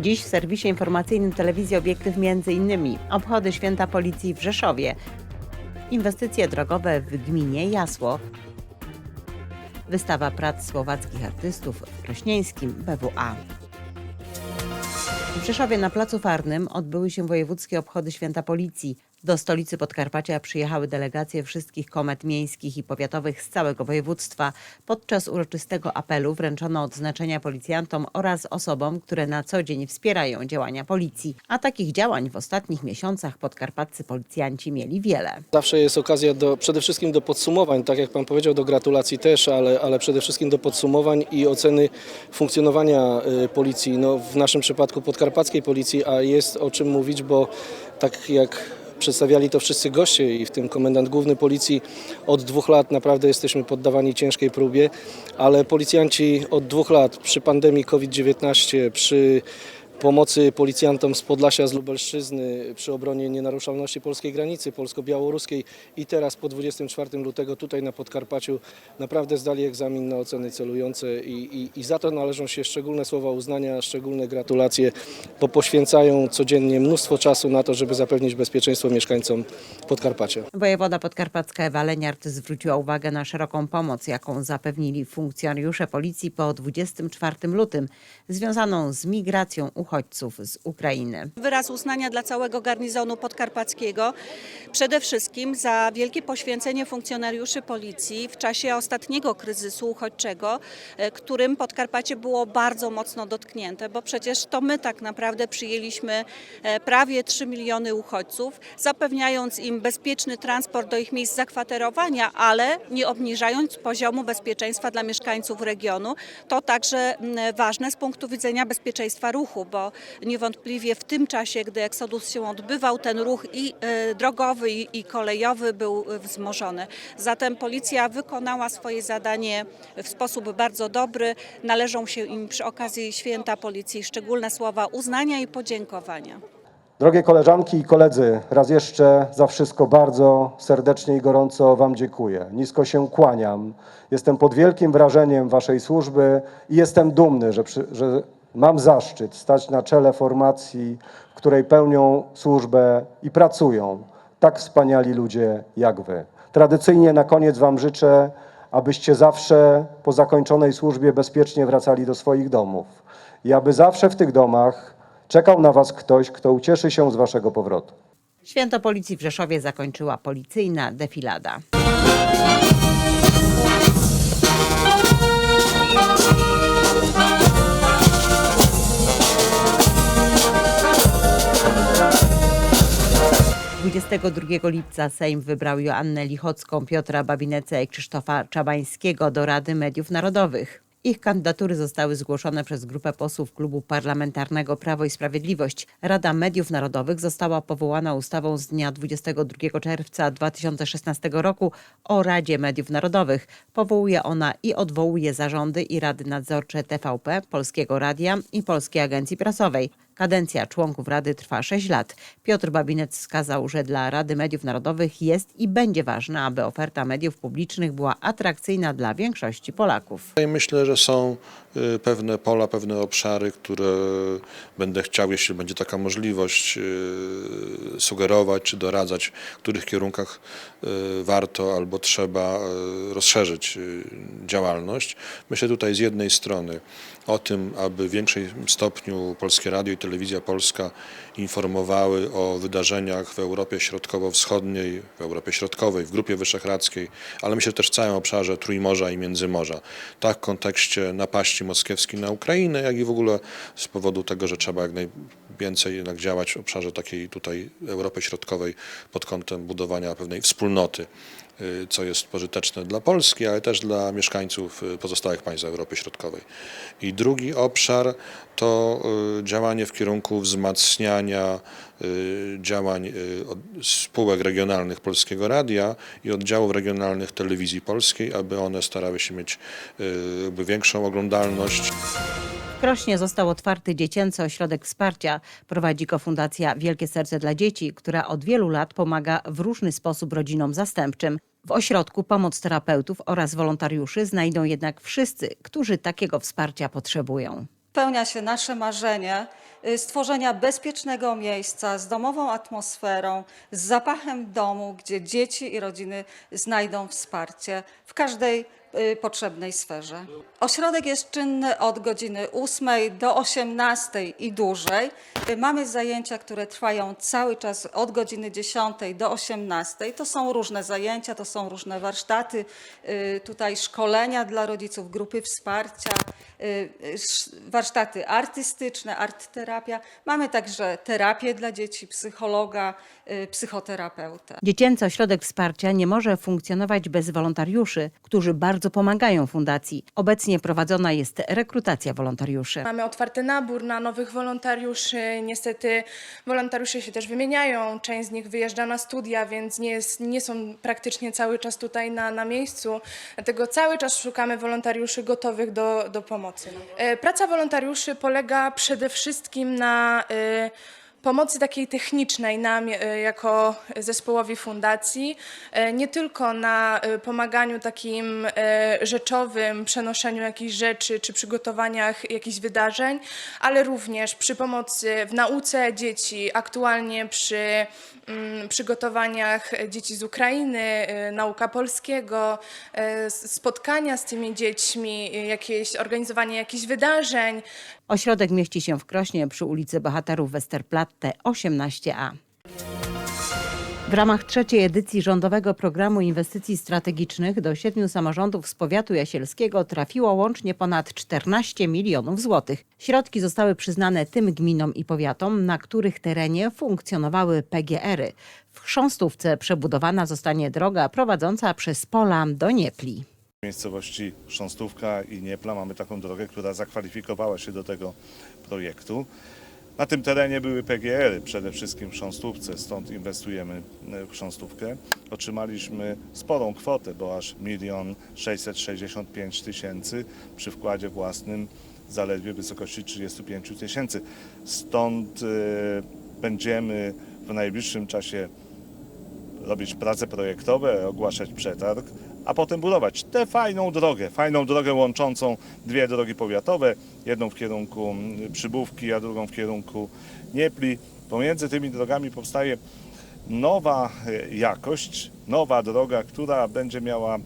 Dziś w serwisie informacyjnym telewizji Obiektyw innymi obchody święta policji w Rzeszowie, inwestycje drogowe w gminie Jasło, wystawa prac słowackich artystów w Krośnieńskim BWA. W Rzeszowie na Placu Farnym odbyły się wojewódzkie obchody Święta Policji. Do stolicy Podkarpacia przyjechały delegacje wszystkich komet miejskich i powiatowych z całego województwa. Podczas uroczystego apelu wręczono odznaczenia policjantom oraz osobom, które na co dzień wspierają działania policji. A takich działań w ostatnich miesiącach podkarpaccy policjanci mieli wiele. Zawsze jest okazja do, przede wszystkim do podsumowań, tak jak Pan powiedział, do gratulacji też, ale, ale przede wszystkim do podsumowań i oceny funkcjonowania y, policji, no, w naszym przypadku podkarpackiej policji, a jest o czym mówić, bo tak jak przedstawiali to wszyscy goście i w tym komendant główny policji. Od dwóch lat naprawdę jesteśmy poddawani ciężkiej próbie, ale policjanci od dwóch lat przy pandemii COVID-19, przy pomocy policjantom z Podlasia, z Lubelszczyzny przy obronie nienaruszalności polskiej granicy polsko-białoruskiej i teraz po 24 lutego tutaj na Podkarpaciu naprawdę zdali egzamin na oceny celujące i, i, i za to należą się szczególne słowa uznania, szczególne gratulacje, bo poświęcają codziennie mnóstwo czasu na to, żeby zapewnić bezpieczeństwo mieszkańcom Podkarpacia. Wojewoda podkarpacka Ewa Leniart zwróciła uwagę na szeroką pomoc, jaką zapewnili funkcjonariusze policji po 24 lutym, związaną z migracją uchodźców z Ukrainy. Wyraz uznania dla całego garnizonu podkarpackiego, przede wszystkim za wielkie poświęcenie funkcjonariuszy policji w czasie ostatniego kryzysu uchodźczego, e, którym Podkarpacie było bardzo mocno dotknięte, bo przecież to my tak naprawdę przyjęliśmy e, prawie 3 miliony uchodźców, zapewniając im bezpieczny transport do ich miejsc zakwaterowania, ale nie obniżając poziomu bezpieczeństwa dla mieszkańców regionu. To także ważne z punktu widzenia bezpieczeństwa ruchu, bo niewątpliwie w tym czasie, gdy eksodus się odbywał, ten ruch i e, drogowy, i, kolejowy był wzmożony. Zatem policja wykonała swoje zadanie w sposób bardzo dobry. Należą się im przy okazji święta policji szczególne słowa uznania i podziękowania. Drogie koleżanki i koledzy, raz jeszcze za wszystko bardzo serdecznie i gorąco Wam dziękuję. Nisko się kłaniam. Jestem pod wielkim wrażeniem Waszej służby i jestem dumny, że, przy, że mam zaszczyt stać na czele formacji, w której pełnią służbę i pracują tak wspaniali ludzie jak Wy. Tradycyjnie na koniec Wam życzę, abyście zawsze po zakończonej służbie bezpiecznie wracali do swoich domów i aby zawsze w tych domach Czekał na Was ktoś, kto ucieszy się z Waszego powrotu. Święto Policji w Rzeszowie zakończyła policyjna defilada. Dwudziestego drugiego lipca Sejm wybrał Joannę Lichocką, Piotra Babinecę i Krzysztofa Czabańskiego do Rady Mediów Narodowych. Ich kandydatury zostały zgłoszone przez grupę posłów Klubu Parlamentarnego Prawo i Sprawiedliwość. Rada Mediów Narodowych została powołana ustawą z dnia 22 czerwca 2016 roku o Radzie Mediów Narodowych. Powołuje ona i odwołuje zarządy i rady nadzorcze TVP, Polskiego Radia i Polskiej Agencji Prasowej. Kadencja członków Rady trwa 6 lat. Piotr Babinec wskazał, że dla Rady Mediów Narodowych jest i będzie ważne, aby oferta mediów publicznych była atrakcyjna dla większości Polaków. Myślę, że są pewne pola, pewne obszary, które będę chciał, jeśli będzie taka możliwość, y, sugerować czy doradzać, w których kierunkach y, warto albo trzeba y, rozszerzyć y, działalność. Myślę tutaj z jednej strony o tym, aby w większym stopniu Polskie Radio i Telewizja Polska informowały o wydarzeniach w Europie Środkowo-Wschodniej, w Europie Środkowej, w Grupie Wyszehradzkiej, ale myślę też w całym obszarze Trójmorza i Międzymorza. Tak w kontekście napaści moskiewskiej na Ukrainę, jak i w ogóle z powodu tego, że trzeba jak najwięcej jednak działać w obszarze takiej tutaj Europy Środkowej pod kątem budowania pewnej wspólnoty y, co jest pożyteczne dla Polski, ale też dla mieszkańców y, pozostałych państw Europy Środkowej. I drugi obszar to y, działanie w kierunku wzmacniania działań spółek regionalnych Polskiego Radia i oddziałów regionalnych Telewizji Polskiej, aby one starały się mieć większą oglądalność. Krośnie został otwarty dziecięcy ośrodek wsparcia. Prowadzi go Fundacja Wielkie Serce dla Dzieci, która od wielu lat pomaga w różny sposób rodzinom zastępczym. W ośrodku pomoc terapeutów oraz wolontariuszy znajdą jednak wszyscy, którzy takiego wsparcia potrzebują. spełnia się nasze marzenie y, stworzenia bezpiecznego miejsca z domową atmosferą, z zapachem domu, gdzie dzieci i rodziny znajdą wsparcie w każdej potrzebnej sferze. Ośrodek jest czynny od godziny 8 do 18 i dłużej. Y, Mamy zajęcia, które trwają cały czas od godziny 10 do 18. To są różne zajęcia, to są różne warsztaty, y, tutaj szkolenia dla rodziców, grupy wsparcia, y, y, sz- warsztaty artystyczne, artterapia. Mamy także terapię dla dzieci, psychologa, y, psychoterapeutę. Dziecięcy Ośrodek Wsparcia nie może funkcjonować bez wolontariuszy, którzy bardzo pomagają fundacji. Obecnie prowadzona jest rekrutacja wolontariuszy. Mamy otwarty nabór na nowych wolontariuszy. Niestety wolontariusze się też wymieniają. Część z nich wyjeżdża na studia, więc nie, jest, nie są praktycznie cały czas tutaj na, na miejscu. Dlatego cały czas szukamy wolontariuszy gotowych do, do pomocy. E, Praca wolontariuszy polega przede wszystkim na e, pomocy takiej technicznej nam e, jako zespołowi fundacji, e, nie tylko na e, pomaganiu takim rzeczowym, przenoszeniu jakichś rzeczy czy przygotowaniach jakichś wydarzeń, ale również przy pomocy w nauce dzieci, aktualnie przy mm, przygotowaniach dzieci z Ukrainy, nauka polskiego, spotkania z tymi dziećmi, jakieś organizowanie jakichś wydarzeń, Ośrodek mieści się w Krośnie przy ulicy Bohaterów Westerplatte 18a. W ramach trzeciej edycji rządowego programu inwestycji strategicznych do siedmiu samorządów z powiatu jasielskiego trafiło łącznie ponad 14 milionów złotych. Środki zostały przyznane tym gminom i powiatom, na których terenie funkcjonowały PGR-y. W Chrząstówce przebudowana zostanie droga prowadząca przez pola do Niepli. W miejscowości Chrząstówka i Niepla mamy taką drogę, która zakwalifikowała się do tego projektu. Na tym terenie były PGR-y, przede wszystkim w Chrząstówce, stąd inwestujemy w Chrząstówkę. Otrzymaliśmy sporą kwotę, bo aż 1 665 tysięcy przy wkładzie własnym zaledwie w wysokości 35 tysięcy. Stąd e, będziemy w najbliższym czasie robić prace projektowe, ogłaszać przetarg, a potem budować tę fajną drogę, fajną drogę łączącą dwie drogi powiatowe, jedną w kierunku mm, Przybówki, a drugą w kierunku Niepli. Pomiędzy tymi drogami powstaje nowa e, jakość, nowa droga, która będzie miała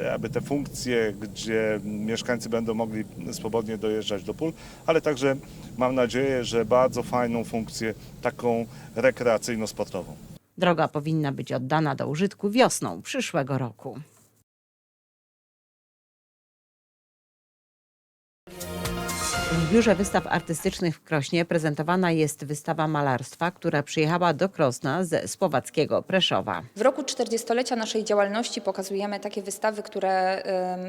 e, aby te funkcje, gdzie mieszkańcy będą mogli swobodnie dojeżdżać do pól, ale także mam nadzieję, że bardzo fajną funkcję taką rekreacyjno-sportową. Droga powinna być oddana do użytku wiosną przyszłego roku. Biurze Wystaw Artystycznych w Krośnie prezentowana jest wystawa malarstwa, która przyjechała do Krosna ze słowackiego Preszowa. W roku 40-lecia naszej działalności pokazujemy takie wystawy, które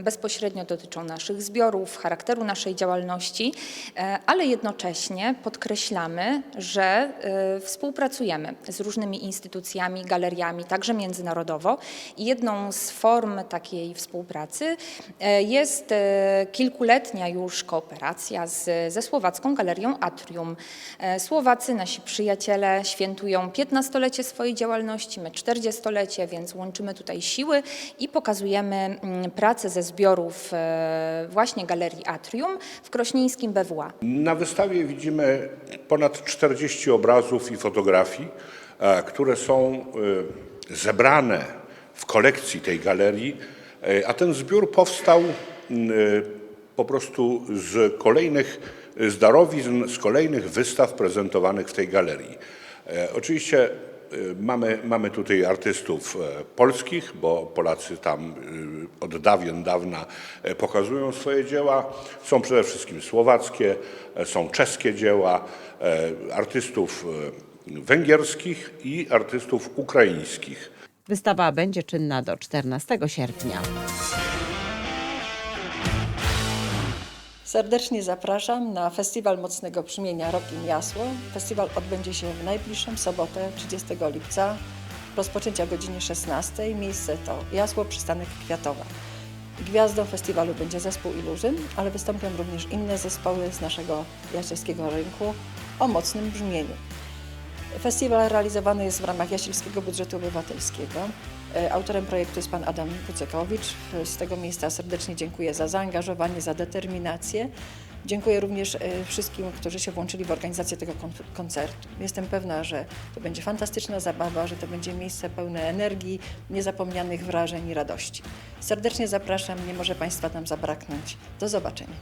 bezpośrednio dotyczą naszych zbiorów, charakteru naszej działalności, e, ale jednocześnie podkreślamy, że e, współpracujemy z różnymi instytucjami, galeriami, także międzynarodowo. I jedną z form takiej współpracy e, jest kilkuletnia już kooperacja z, ze Słowacką Galerią Atrium. E, Słowacy, nasi przyjaciele, świętują 15-lecie swojej działalności, my 40-lecie, więc łączymy tutaj siły i pokazujemy mm, pracę ze zbiorów e, właśnie Galerii Atrium w krośnieńskim BWA. Na wystawie widzimy ponad 40 obrazów i fotografii, e, które są zebrane w kolekcji tej galerii, a ten zbiór powstał m, e, po prostu z kolejnych z darowizn, z kolejnych wystaw prezentowanych w tej galerii. E, Oczywiście e, mamy, mamy tutaj artystów e, polskich, bo Polacy tam od dawien dawna pokazują swoje dzieła. Są przede wszystkim słowackie, są czeskie dzieła, artystów węgierskich i artystów ukraińskich. Wystawa będzie czynna do 14 sierpnia. Serdecznie zapraszam na Festiwal Mocnego Brzmienia Rokiem Jasło. Festiwal odbędzie się w najbliższą sobotę, 30 lipca. Rozpoczęcia o godzinie 16. Miejsce to Jasło, przystanek Kwiatowa. Gwiazdą festiwalu będzie zespół Illusion, ale wystąpią również inne zespoły z naszego jasielskiego rynku o mocnym brzmieniu. Festiwal realizowany jest w ramach Jasielskiego Budżetu Obywatelskiego. E, Autorem projektu jest pan Adam Bucekowicz. Z tego miejsca serdecznie dziękuję za zaangażowanie, za determinację. Dziękuję również e, wszystkim, którzy się włączyli w organizację tego kon- koncertu. Jestem pewna, że to będzie fantastyczna zabawa, że to będzie miejsce pełne energii, niezapomnianych wrażeń i radości. Serdecznie zapraszam, nie może Państwa tam zabraknąć. Do zobaczenia.